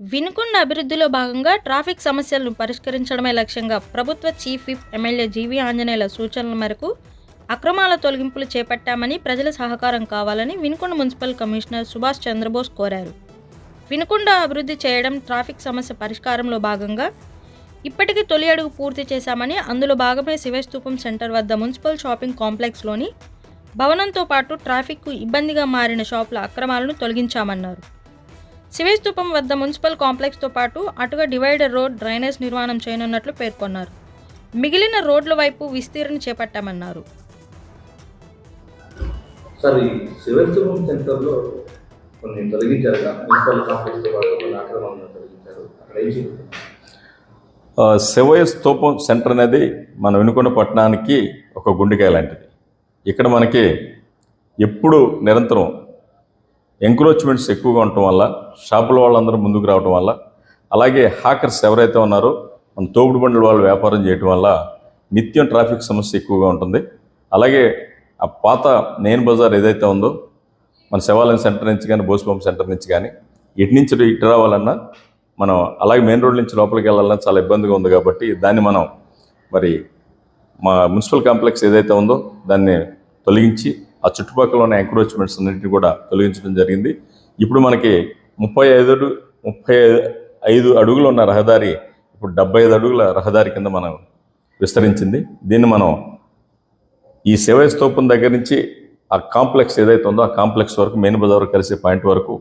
వినుకొండ అభివృద్ధిలో భాగంగా ట్రాఫిక్ సమస్యలను పరిష్కరించడమే లక్ష్యంగా ప్రభుత్వ చీఫ్ విప్ ఎమ్మెల్యే జీవీ ఆంజనేయుల సూచనల మేరకు అక్రమాల తొలగింపులు చేపట్టామని ప్రజల సహకారం కావాలని వినుకొండ మున్సిపల్ కమిషనర్ సుభాష్ చంద్రబోస్ కోరారు. వినుకొండ అభివృద్ధి చేయడం ట్రాఫిక్ సమస్య పరిష్కారంలో భాగంగా ఇప్పటికీ తొలి అడుగు పూర్తి చేశామని అందులో భాగమే శివస్తూపం సెంటర్ వద్ద మున్సిపల్ షాపింగ్ కాంప్లెక్స్లోని భవనంతో పాటు ట్రాఫిక్కు ఇబ్బందిగా మారిన షాపుల అక్రమాలను తొలగించామన్నారు. శివస్తూపం వద్ద మున్సిపల్ కాంప్లెక్స్తో పాటు అటుగా డివైడర్ రోడ్ డ్రైనేజ్ నిర్మాణం చేయనున్నట్లు పేర్కొన్నారు. మిగిలిన రోడ్ల వైపు విస్తీరణ చేపట్టామన్నారు. సార్ ఈ శివస్వరూపం సెంటర్లో కొన్ని తొలగించారు కదా మున్సిపల్ కాంప్లెక్స్తో పాటు కొన్ని ఆక్రమణలు తొలగించారు. అక్కడ ఏం శివయ్య స్తూపం సెంటర్ అనేది మన వినుకొండ పట్టణానికి ఒక గుండెకాయ లాంటిది. ఇక్కడ మనకి ఎప్పుడు నిరంతరం ఎంక్రోచ్మెంట్స్ ఎక్కువగా ఉండటం వల్ల షాపుల వాళ్ళందరూ ముందుకు రావడం వల్ల అలాగే హాకర్స్ ఎవరైతే ఉన్నారో మన తోపుడు బండ్ల వాళ్ళు వ్యాపారం చేయటం వల్ల నిత్యం ట్రాఫిక్ సమస్య ఎక్కువగా ఉంటుంది. అలాగే ఆ పాత నేన్ బజార్ ఏదైతే ఉందో మన శివాలయం సెంటర్ నుంచి కానీ బోసుపంప్ సెంటర్ నుంచి కానీ ఇటు నుంచి ఇటు రావాలన్నా మనం అలాగే మెయిన్ రోడ్ నుంచి లోపలికి వెళ్ళాలన్నా చాలా ఇబ్బందిగా ఉంది కాబట్టి దాన్ని మనం మరి మా మున్సిపల్ కాంప్లెక్స్ ఏదైతే ఉందో దాన్ని తొలగించి ఆ చుట్టుపక్కల ఉన్న ఎంక్రోచ్మెంట్స్ అన్నింటినీ కూడా తొలగించడం జరిగింది. ఇప్పుడు మనకి ముప్పై ఐదు ముప్పై ఐదు అడుగులు ఉన్న రహదారి ఇప్పుడు డెబ్బై ఐదు అడుగుల రహదారి కింద మనం విస్తరించింది. దీన్ని మనం ఈ శివయ స్తూపం దగ్గర నుంచి ఆ కాంప్లెక్స్ ఏదైతే ఉందో ఆ కాంప్లెక్స్ వరకు మెయిన్ బజార్ కలిసే పాయింట్ వరకు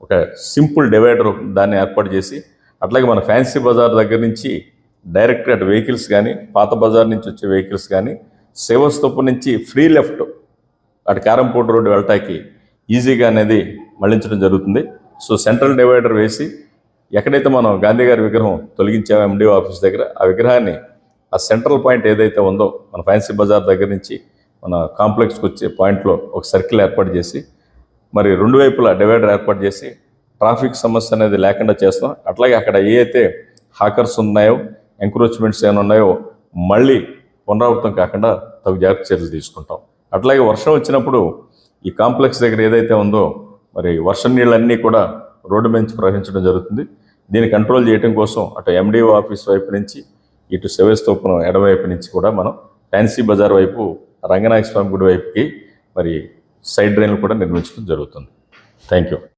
ఒక సింపుల్ డివైడర్ దాన్ని ఏర్పాటు చేసి అట్లాగే మన ఫ్యాన్సీ బజార్ దగ్గర నుంచి డైరెక్ట్ అటు వెహికల్స్ కానీ పాత బజార్ నుంచి వచ్చే వెహికల్స్ కానీ శివ నుంచి ఫ్రీ లెఫ్ట్ అటు కారంపూట రోడ్డు వెళ్ళటానికి ఈజీగా అనేది మళ్ళించడం జరుగుతుంది. సో సెంట్రల్ డివైడర్ వేసి ఎక్కడైతే మనం గాంధీ గారి విగ్రహం తొలగించామో ఎండిఓ ఆఫీస్ దగ్గర ఆ విగ్రహాన్ని ఆ సెంట్రల్ పాయింట్ ఏదైతే ఉందో మన ఫ్యాన్సీ బజార్ దగ్గర నుంచి మన కాంప్లెక్స్కి వచ్చే పాయింట్లో ఒక సర్కిల్ ఏర్పాటు చేసి మరి రెండు వైపులా డివైడర్ ఏర్పాటు చేసి ట్రాఫిక్ సమస్య అనేది లేకుండా చేస్తాం అట్లాగే అక్కడ ఏ అయితే హాకర్స్ ఉన్నాయో ఎంక్రోచ్మెంట్స్ ఏమైనా ఉన్నాయో మళ్ళీ పునరావృతం కాకుండా తగు జాగ్రత్త చర్యలు తీసుకుంటాం. అట్లాగే వర్షం వచ్చినప్పుడు ఈ కాంప్లెక్స్ దగ్గర ఏదైతే ఉందో మరి వర్షం నీళ్ళన్నీ కూడా రోడ్డు నుంచి ప్రవహించడం జరుగుతుంది. దీన్ని కంట్రోల్ చేయడం కోసం అటు ఎండిఓ ఆఫీస్ వైపు నుంచి ఇటు శివస్తూపం ఎడవైపు నుంచి కూడా మనం ఫ్యాన్సీ బజార్ వైపు రంగనాయక స్వామి గుడి వైపుకి మరి సైడ్ డ్రైన్లు కూడా నిర్మించడం జరుగుతుంది. Thank you